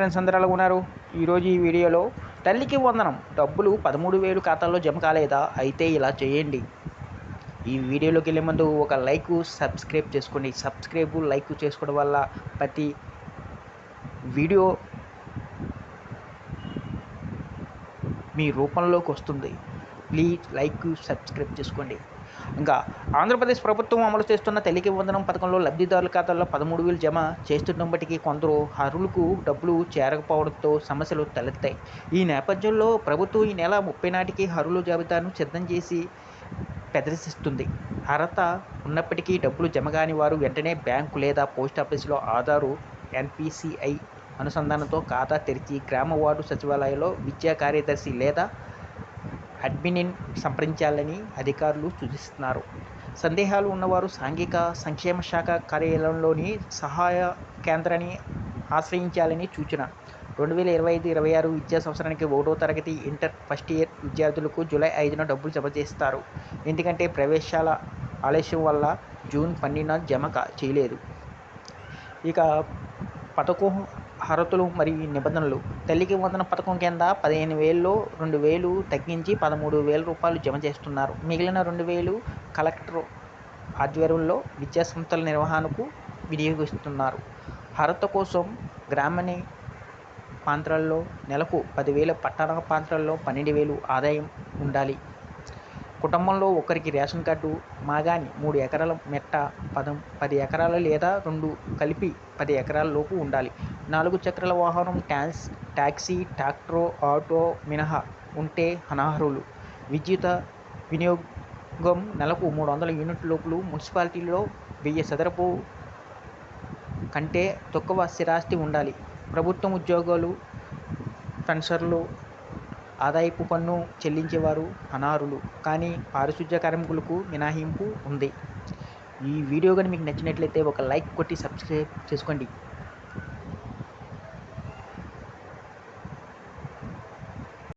Friends అందరూ ఎలా ఉన్నారు ఈరోజు ఈ వీడియోలో తల్లికి వందనం డబ్బులు పదమూడు వేలు ఖాతాల్లో జమ కాలేదా? అయితే ఇలా చేయండి. ఈ వీడియోలోకి వెళ్ళే ముందు ఒక లైక్ సబ్స్క్రైబ్ చేసుకోండి. సబ్స్క్రైబ్ లైక్ చేసుకోవడం వల్ల ప్రతి వీడియో మీ రూపంలోకి వస్తుంది. ప్లీజ్ లైక్ సబ్స్క్రైబ్ చేసుకోండి. ఇంకా ఆంధ్రప్రదేశ్ ప్రభుత్వం అమలు చేస్తున్న తల్లికి వందనం పథకంలో లబ్ధిదారుల ఖాతాల్లో పదమూడు వేలు జమ చేస్తున్నప్పటికీ కొందరు అర్హులకు డబ్బులు చేరకపోవడంతో సమస్యలు తలెత్తాయి. ఈ నేపథ్యంలో ప్రభుత్వం ఈ నెల ముప్పై నాటికి అర్హుల జాబితాను సిద్ధం చేసి ప్రదర్శిస్తుంది. అర్హత ఉన్నప్పటికీ డబ్బులు జమ కాని వారు వెంటనే బ్యాంకు లేదా పోస్ట్ ఆఫీసులో ఆధారు ఎన్పిసిఐ అనుసంధానంతో ఖాతా తెరిచి గ్రామ వార్డు సచివాలయంలో విద్యా కార్యదర్శి లేదా అడ్మినిన్ సంప్రదించాలని అధికారులు సూచిస్తున్నారు. సందేహాలు ఉన్నవారు సాంఘిక సంక్షేమ శాఖ కార్యాలయంలోని సహాయ కేంద్రాన్ని ఆశ్రయించాలని సూచన. రెండు వేల ఇరవై ఐదు ఇరవై ఆరు విద్యా సంవత్సరానికి ఒకటో తరగతి ఇంటర్ ఫస్ట్ ఇయర్ విద్యార్థులకు జూలై ఐదున డబ్బులు జమ చేస్తారు. ఎందుకంటే ప్రవేశాల ఆలస్యం వల్ల జూన్ పన్నెండున జమ కా- చేయలేదు. ఇక పథకం అర్హతలు మరియు నిబంధనలు. తల్లికి వందన పథకం కింద పదిహేను వేలలో రెండు వేలు తగ్గించి పదమూడు వేల రూపాయలు జమ చేస్తున్నారు. మిగిలిన రెండు వేలు కలెక్టర్ ఆధ్వర్యంలో విద్యా సంస్థల నిర్వహణకు వినియోగిస్తున్నారు. అర్హత కోసం గ్రామీణ ప్రాంతాల్లో నెలకు పదివేలు పట్టణ ప్రాంతాల్లో పన్నెండు వేలు ఆదాయం ఉండాలి. కుటుంబంలో ఒకరికి రేషన్ కార్డు మాగాని మూడు ఎకరాల మెట్ట పదం పది ఎకరాలు లేదా రెండు కలిపి పది ఎకరాల లోపు ఉండాలి. నాలుగు చక్రాల వాహనం ట్యాన్స్ ట్యాక్సీ ట్రాక్టర్ ఆటో మినహా ఉంటే అనర్హులు విద్యుత్ వినియోగం నెలకు మూడు వందల యూనిట్ లోపులు. మున్సిపాలిటీలో వెయ్యి చదరపు కంటే తక్కువ స్థిరాస్తి ఉండాలి. ప్రభుత్వం ఉద్యోగాలు పెన్షన్లు ఆదాయపు పన్ను చెల్లించేవారు అనారులు కానీ పారిశుధ్య కార్మికులకు మినహాయింపు ఉంది. ఈ వీడియో కానీ మీకు నచ్చినట్లయితే ఒక లైక్ కొట్టి సబ్స్క్రైబ్ చేసుకోండి.